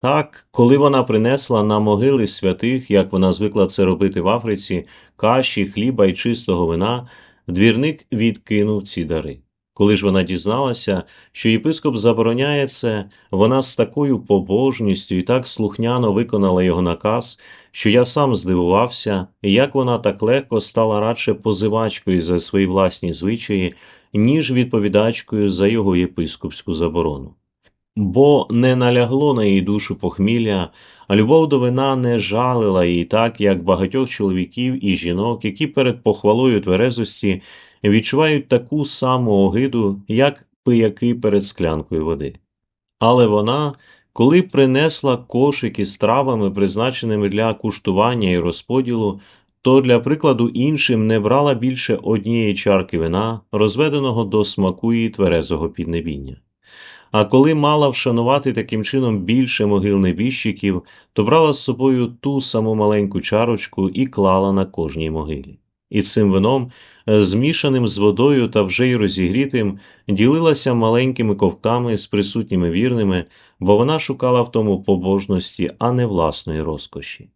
Так, коли вона принесла на могили святих, як вона звикла це робити в Африці, каші, хліба й чистого вина, двірник відкинув ці дари. Коли ж вона дізналася, що єпископ забороняє це, вона з такою побожністю і так слухняно виконала його наказ, що я сам здивувався, як вона так легко стала радше позивачкою за свої власні звичаї, ніж відповідачкою за його єпископську заборону. Бо не налягло на її душу похмілля, а любов до вина не жалила її так, як багатьох чоловіків і жінок, які перед похвалою тверезості відчувають таку саму огиду, як пияки перед склянкою води. Але вона, коли принесла кошик із травами, призначеними для куштування і розподілу, то для прикладу іншим не брала більше однієї чарки вина, розведеного до смаку її тверезого піднебіння. А коли мала вшанувати таким чином більше могил небіжчиків, то брала з собою ту саму маленьку чарочку і клала на кожній могилі. І цим вином, е, змішаним з водою та вже й розігрітим, ділилася маленькими ковтками з присутніми вірними, бо вона шукала в тому побожності, а не власної розкоші.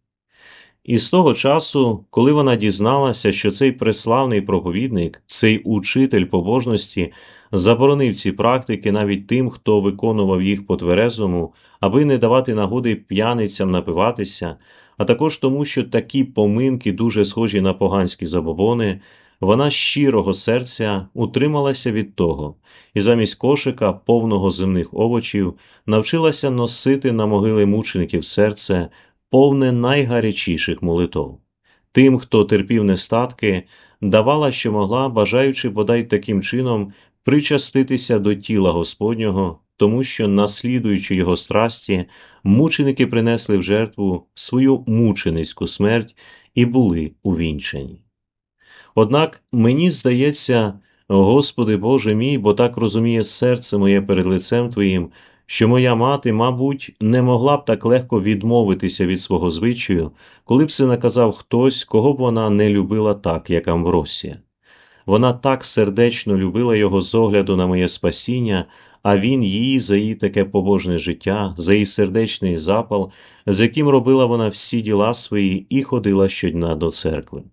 І з того часу, коли вона дізналася, що цей преславний проповідник, цей учитель побожності, заборонив ці практики навіть тим, хто виконував їх по тверезому, аби не давати нагоди п'яницям напиватися, а також тому, що такі поминки дуже схожі на поганські забобони, вона щирого серця утрималася від того і замість кошика, повного земних овочів, навчилася носити на могили мучеників серце, повне найгарячіших молитов. Тим, хто терпів нестатки, давала, що могла, бажаючи бодай таким чином причаститися до тіла Господнього, тому що, наслідуючи його страсті, мученики принесли в жертву свою мученицьку смерть і були увінчені. Однак мені здається, Господи Боже мій, бо так розуміє серце моє перед лицем Твоїм, що моя мати, мабуть, не могла б так легко відмовитися від свого звичаю, коли б це наказав хтось, кого б вона не любила так, як Амвросія. Вона так сердечно любила його з огляду на моє спасіння, а він її за її таке побожне життя, за її сердечний запал, з яким робила вона всі діла свої і ходила щодня до церкви.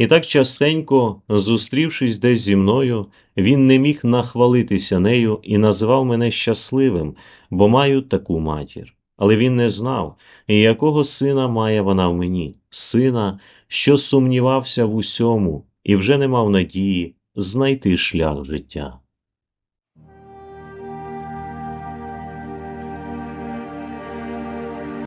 І так частенько, зустрівшись десь зі мною, він не міг нахвалитися нею і називав мене щасливим, бо маю таку матір. Але він не знав, якого сина має вона в мені, сина, що сумнівався в усьому і вже не мав надії знайти шлях життя.